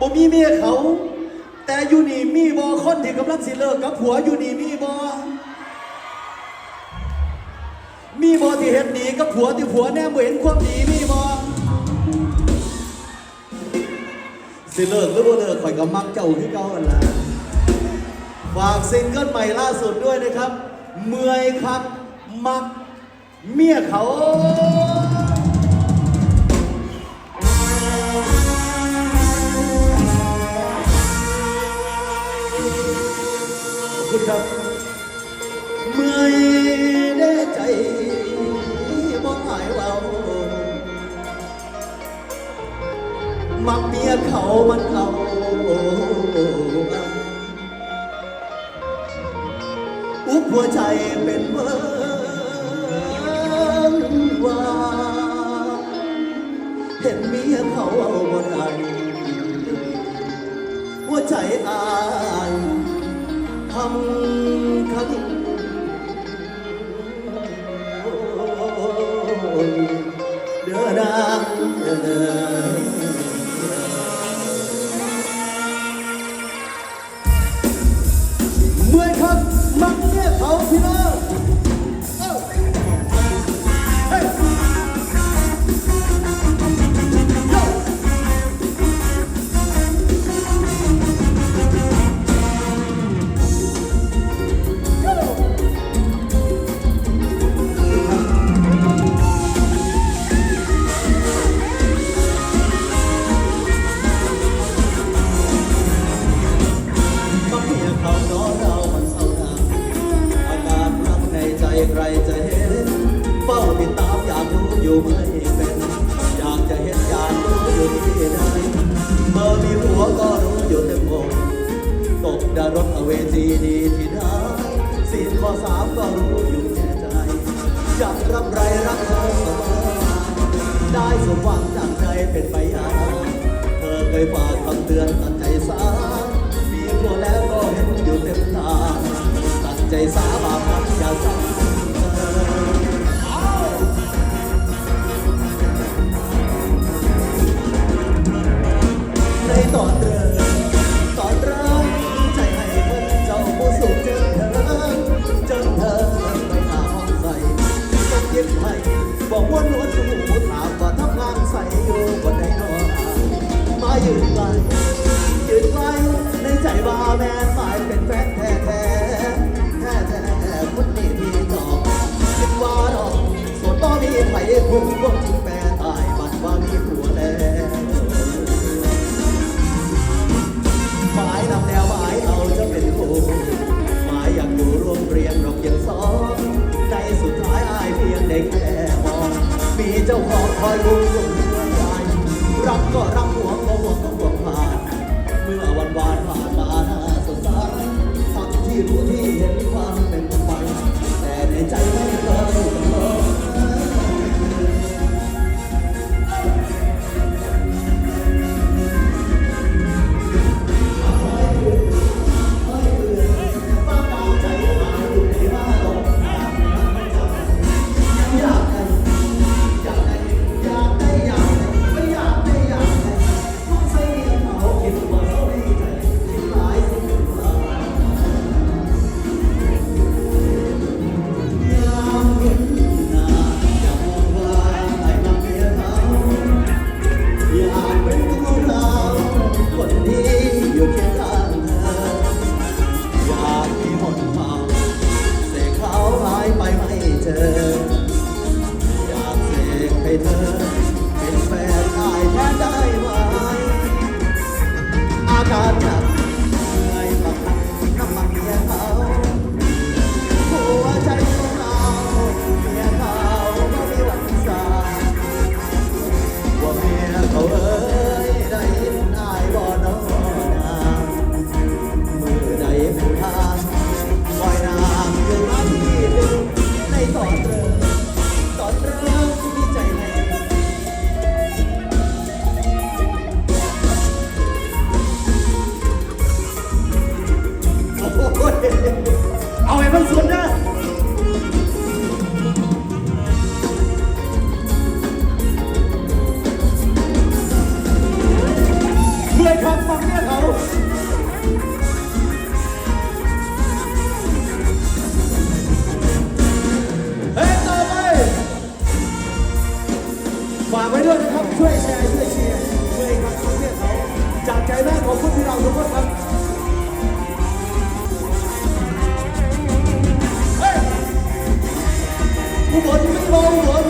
บ่มีเมียเขา แต่อยู่นี่มีบ่คนที่กำลังสิเลิกกับผัวอยู่นี่มีบ่มีบ่ที่เฮ็ดหนีกับผัวที่ผัวแน่บ่เห็นความดีมีบ่สิเลิกหรือบ่เลิกข่อยก็มักเจ้าคือเก่าหั่นล่ะฝากซิงเกิลใหม่ล่าสุดด้วยนะครับ เมื่อยครับ มัก เมียเขา ขอบคุณครับเมื่อยได้ใจบ่หายเบามักเมียเขามันเอาอุบหัวใจเป็นเบิ่งว่าเห็นเมียเขาเอาบ่ได้หัวใจอาย ทำคันเดือดดัง ดีที่ได้สิ่ข้อสามก็รู้อยู่แก่ใจอยากรับไรรักเธอสมอมาได้สมหวังจังใจเป็นไปอาเธอเคยฝากคำเตือนตัดใจสามีตัวแล้วก็เห็นอยู่เต็มตาตัดใจสาบาปรับอย่าซ้ำ คุณพี่น้องทุกคนครับเฮ้ยผู้บลไม่มองบล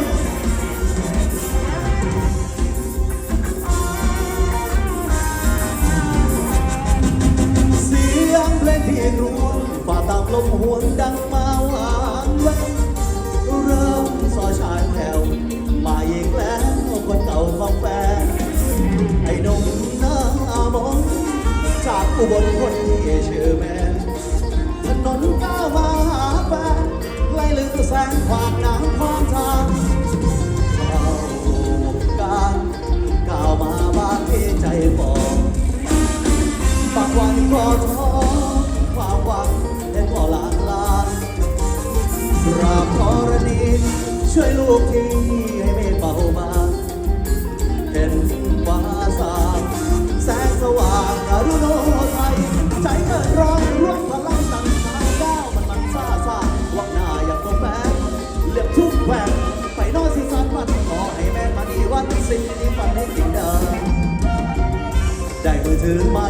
ถือไม่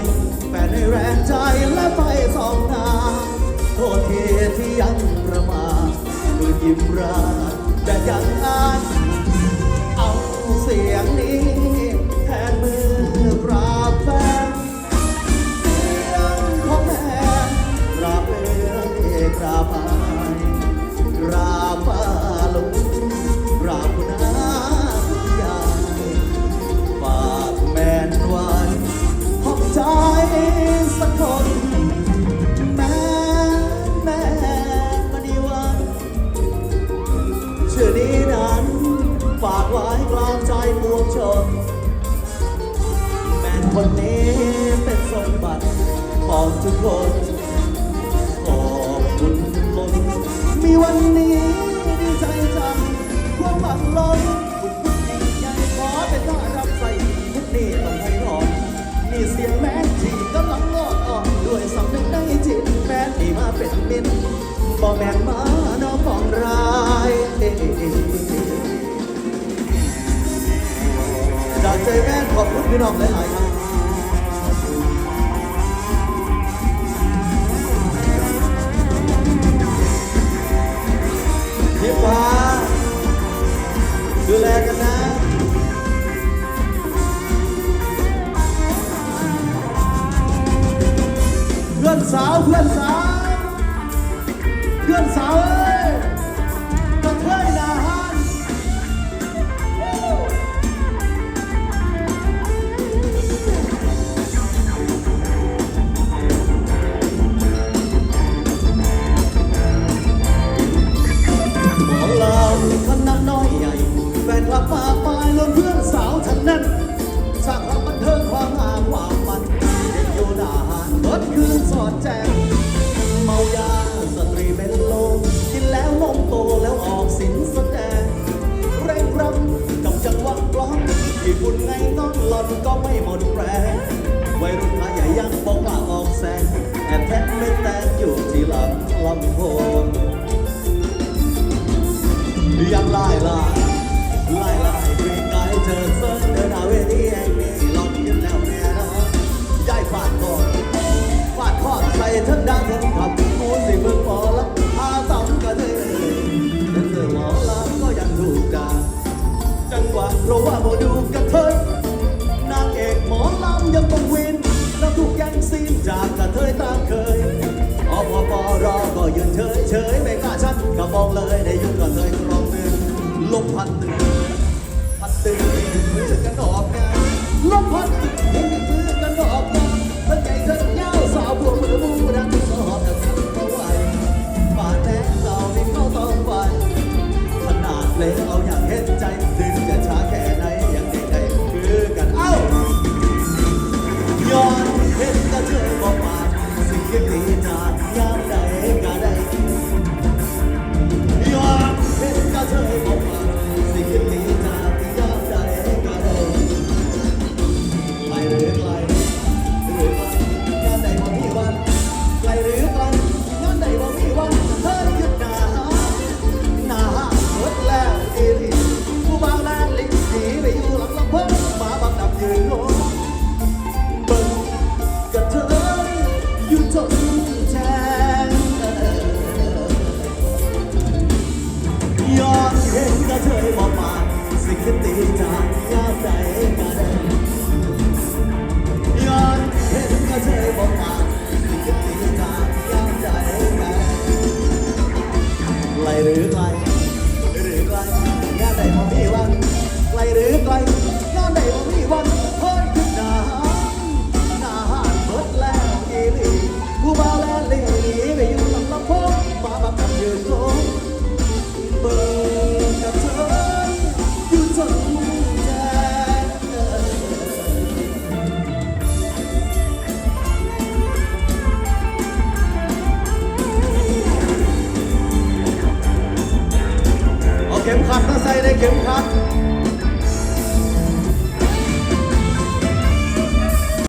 แฟนในแรงใจและไฟสองทางโทษทีที่ยังประมาทมือยิ้มราดแต่ยังอา คนแม่แม่มณีวันชื่อนี้นั้นฝากไว้กลางใจปวงชนแม่คนนี้เป็นสมบัติของทุกคนขอบคุณล้นมีวันนี้ดีใจจังความหวังล้นคุณคุณยิ่งใหญ่ขอเป็นท่ารับ เป็นมิตรบ่แม่นมาน้องของร้ายจากใจแม่ขอบคุณพี่น้องหลายๆครับพี่ฟ้าดูแลกันนะเพื่อนสาวเพื่อนสาว อนสาวเอ้ยกระเทยหนาหันหมอลำคณะน้อยใหญ่ แฟนคลับมากมายล้นเพื่อนสาวทั้งนั้น องที่คุณไงน้องหล่อนก็ไม่หมดแรงวัยรุ่นขาใหญ่ยังบอกกล้าออกแสงแอบแทะไม่แต่อยู่ที่ลังลำโพงยังไล่ไล่ไล่ไล่เรียกกายเจอเซิร์เดินหาเวทีแห่งนี้หลอนขึ้นแล้วแน่นอนย้ายฟาดคอฟาดคอใส่ทั้งดังทั้งขับ เฉยไม่กล้าชัดก็มองเลยในยุคก็เคยครองเมืองลมพัดตึงพัดตึงเหมือนจะกันออกไงานลมพัดตึงเหมือนจะกันออกง